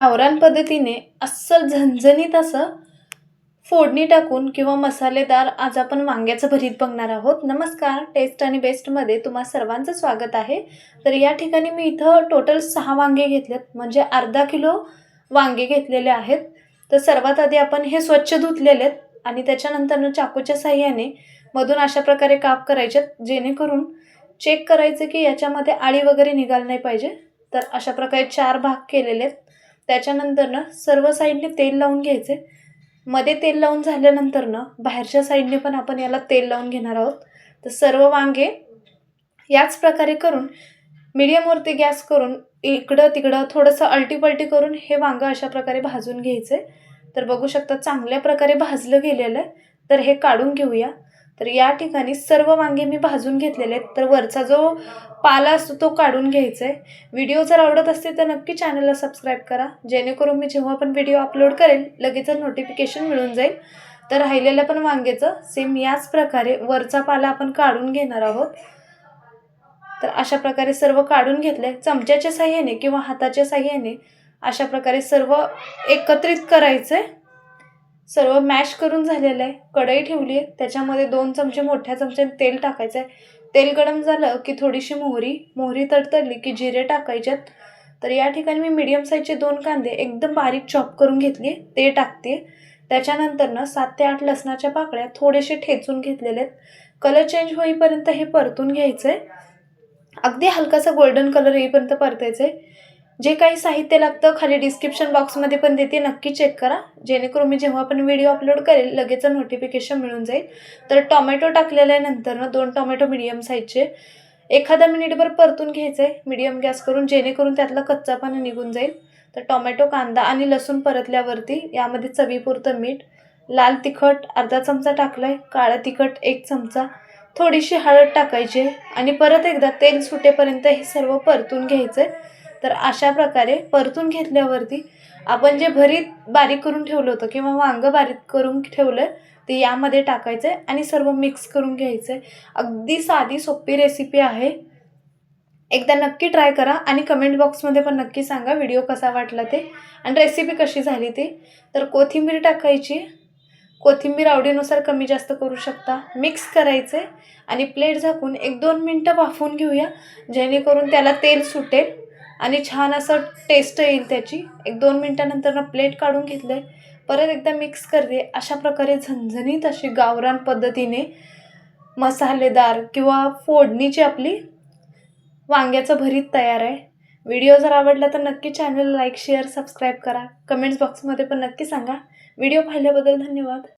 गावरान पद्धतीने अस्सल झणझणीत असं फोडणी टाकून किंवा मसालेदार आज आपण वांग्याचं भरीत बघणार आहोत. नमस्कार टेस्ट आणि बेस्टमध्ये तुम्हा सर्वांचं स्वागत आहे. तर या ठिकाणी मी इथं टोटल सहा वांगे घेतलेत म्हणजे अर्धा किलो वांगे घेतलेले आहेत. तर सर्वात आधी आपण हे स्वच्छ धुतलेले आहेत आणि त्याच्यानंतरनं चाकूच्या साह्याने मधून अशा प्रकारे काप करायचे जेणेकरून चेक करायचं की याच्यामध्ये आळी वगैरे निघाल नाही पाहिजे. तर अशा प्रकारे चार भाग केलेले आहेत. त्याच्यानंतर ना सर्व साईडने तेल लावून घ्यायचे. मध्ये तेल लावून झाल्यानंतर ना बाहेरच्या साईडने पण आपण याला तेल लावून घेणार आहोत. तर सर्व वांगे याच प्रकारे करून मिडियमवरती गॅस करून इकडं तिकडं थोडंसं अल्टीपल्टी करून हे वांगं अशा प्रकारे भाजून घ्यायचे. तर बघू शकता चांगल्या प्रकारे भाजलं गेलेलं आहे. तर हे काढून घेऊया. तर या ठिकाणी सर्व वांगे मी भाजून घेतलेले आहेत. तर वरचा जो पाला असतो तो काढून घ्यायचा आहे व्हिडिओ जर आवडत असतील तर नक्की चॅनलला सबस्क्राईब करा. जेणेकरून मी जेव्हा पण व्हिडिओ अपलोड करेल लगेचच नोटिफिकेशन मिळून जाईल. तर राहिलेल्या पण वांग्याचं सेम याच प्रकारे वरचा पाला आपण काढून घेणार आहोत. तर अशा प्रकारे सर्व काढून घेतले चमच्याच्या साह्याने किंवा हाताच्या साह्याने अशा प्रकारे सर्व एकत्रित करायचं आहे सर्व मॅश करून झालेलं आहे. कढई ठेवली आहे. त्याच्यामध्ये दोन चमचे मोठ्या चमच्याने तेल टाकायचं आहे. तेल गरम झालं की थोडीशी मोहरी. मोहरी तडतडली की जिरे टाकायच्यात तर या ठिकाणी मी मीडियम साईजचे दोन कांदे एकदम बारीक चॉप करून घेतली ते टाकते त्याच्यानंतर ना सात ते आठ लसणाच्या पाकळ्या थोडेसे ठेचून घेतलेले आहेत. कलर चेंज होईपर्यंत हे परतून घ्यायचं आहे. अगदी हलकासा गोल्डन कलर येईपर्यंत परतायचं आहे. जे काही साहित्य लागतं खाली डिस्क्रिप्शन बॉक्समध्ये पण देते नक्की चेक करा. जेणेकरून मी जेव्हा पण व्हिडिओ अपलोड करेल लगेच नोटिफिकेशन मिळून जाईल. तर टॉमॅटो टाकलेल्या नंतरनं दोन टॉमॅटो मिडियम साईजचे एखादा मिनिटभर परतून घ्यायचं आहे मिडियम गॅस करून जेणेकरून त्यातला कच्चा पाणी निघून जाईल. तर टॉमॅटो कांदा आणि लसूण परतल्यावरती यामध्ये चवीपुरतं मीठ लाल तिखट अर्धा चमचा टाकला आहे काळं तिखट एक चमचा. थोडीशी हळद टाकायची आहे आणि परत एकदा तेल सुटेपर्यंत हे सर्व परतून घ्यायचं आहे तर अशा प्रकारे परतून घेतल्यावरती आपण जे भरीत बारीक करून ठेवलं होतं किंवा वांगं बारीक करून ठेवलं आहे ते यामध्ये टाकायचं आहे आणि सर्व मिक्स करून घ्यायचं आहे अगदी साधी सोपी रेसिपी आहे. एकदा नक्की ट्राय करा आणि कमेंट बॉक्समध्ये पण नक्की सांगा व्हिडिओ कसा वाटला ते आणि रेसिपी कशी झाली ती. तर कोथिंबीर टाकायची. कोथिंबीर आवडीनुसार कमी जास्त करू शकता. मिक्स करायचे आणि प्लेट झाकून एक दोन मिनटं वाफून घेऊया. जेणेकरून त्याला तेल सुटेल. आणि छान असं टेस्ट येईल त्याची. एक दोन मिनटानंतर प्लेट काढून घेतलं आहे परत एकदा मिक्स करते. अशा प्रकारे झणझणीत अशी गावरान पद्धतीने मसालेदार किंवा फोडणीची आपली वांग्याचं भरीत तयार आहे. व्हिडिओ जर आवडला तर नक्की चॅनल लाईक शेअर सबस्क्राईब करा. कमेंट्स बॉक्समध्ये पण नक्की सांगा. व्हिडिओ पाहिल्याबद्दल धन्यवाद.